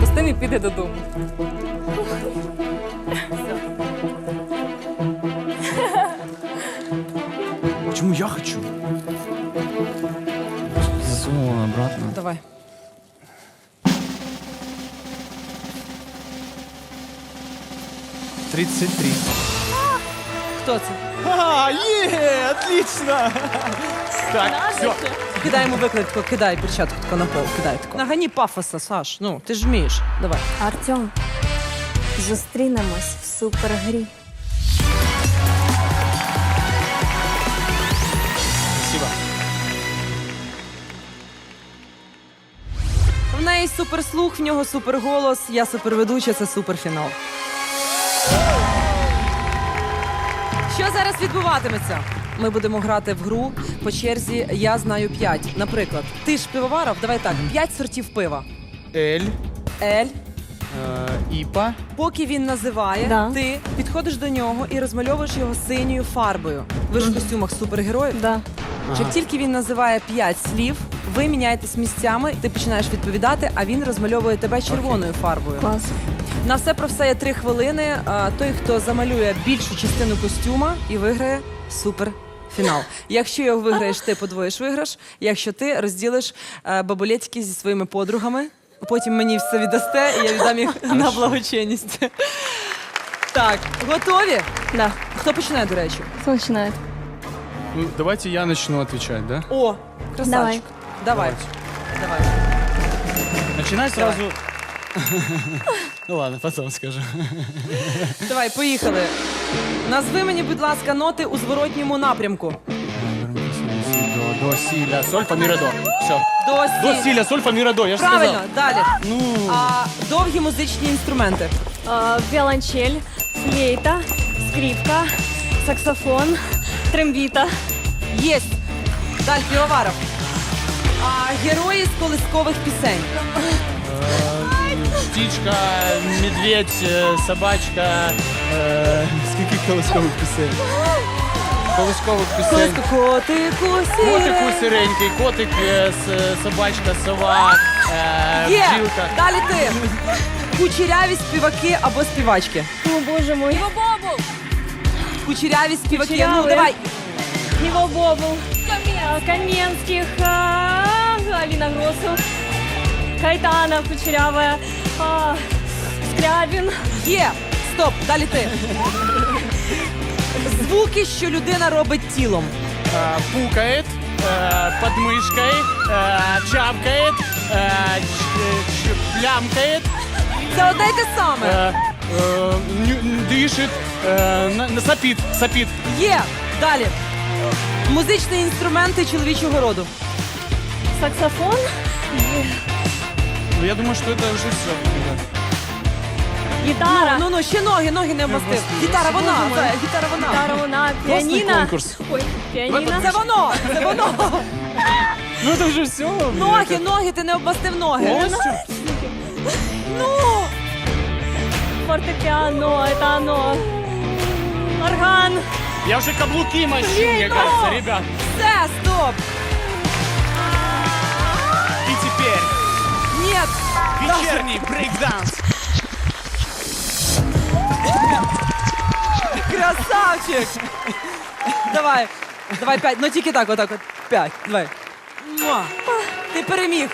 Пустим і піде додому. Почему я хочу? Засунула обратно. Давай. Тридцать три. Хто це? А, е, отлично! Так, все. Кидай йому викладку, кидай перчатку тако на пол, кидай тако. Нагані пафоса, Саш. Ну, ти ж вмієш. Давай. Артем, зустрінемось в супергрі. В неї суперслух, в нього суперголос, я суперведуча, це суперфінал. Що зараз відбуватиметься? Ми будемо грати в гру по черзі Я знаю п'ять. Наприклад, ти ж пивоваров, давай так, п'ять сортів пива. Эль, Ель. э, Ипа, Поки він називає, Да. ти підходиш до нього і розмальовуєш його синьою фарбою. Ви ж в костюмах супергероїв. Да. Як тільки він називає п'ять слів, ви міняєтесь місцями, ти починаєш відповідати, а він розмальовує тебе червоною фарбою. Клас. На все про все є три хвилини. А, той, хто замалює більшу частину костюма і виграє суперфінал. Якщо його виграєш, ти подвоїш виграш. Якщо ти розділиш е, бабулетики зі своїми подругами, потім мені все віддасте, і я віддам їх на благочинність. Так, готові? Да. Хто починає, до речі? Кто начинает? Ну, давайте я начну отвечать, да? О, красавчик. Давай. Давай. Начинай сразу. Ну ладно, потом скажу. Давай, поїхали. Назви мені, будь ласка, ноти у зворотньому напрямку. До, до, си, ля, соль, фа, ми, ре, до. Все. До, До, сі. си, соль, фа, ре, до. Я же Правильно, далі. Ну, А, довгі музичні інструменти. А, виолончель, флейта, скрипка, саксофон, трембіта. Єсть. Далі півоваров. А, герої з колискових пісень. Птичка, медведь, э, собачка. Э, скільки колоскових пісень? Колоскових пісень. Котику, Котику сиренький, котик, е, с- собачка, сова, е, Є. бджілка. Далі ти. Кучеряві співаки або співачки. О, боже мой. Кучеряві співаки. Ну Кучеряві. давай. Его Бобл. А, Каменских, а, Алина Гросу, Кайтана Кучерявая, а, Скрябин. Є. Стоп. Далі ти. Звуки, що людина робить тілом. Е, Пукает, е, подмышкой, чавкает, е, ч- ч- плямкает, Це одне й те саме. е, е, ню- дышит, е, на- на- сопит, сопит. Є. Далі. Музичні інструменти чоловічого роду. Саксофон, Ну, Я думаю, что это уже все. гитара. Ну ну ще ноги, ноги не обмастив. обмастив. Гітара вона. Боже мой. це, Гітара вона. Гитара вона, Классный пианино. конкурс. Ой, пианино. Це воно. Це воно. Ну это уже все. Ноги, ноги, ти не обмастив ноги. Полностью? Ну. Фортепиано, это оно. Орган. Я уже каблуки мощу, мне ну! кажется, ребят. Все, стоп. Вечерний брейкданс. Красавчик. Давай. Давай п'ять. Ну тільки так, отак от. П'ять. Давай. Муа. Ти переміг.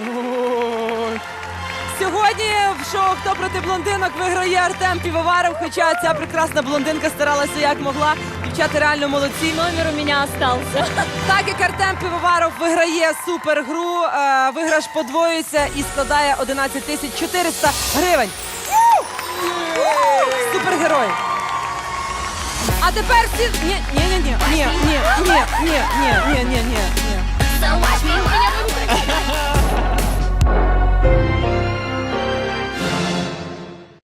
Ой. Сьогодні в шоу Хто проти блондинок виграє Артем Півоваров, хоча ця прекрасна блондинка старалася як могла. Дівчата реально молодці. Номер у меня остался. Так як Артем Півоваров виграє супергру, е, виграш подвоюється і складає 11 тисяч 400 гривень. Супергерой. А тепер всі. Ні, ні, ні, ні, ні, ні, ні, ні, ні, ні, ні, ні, ні. So watch me when you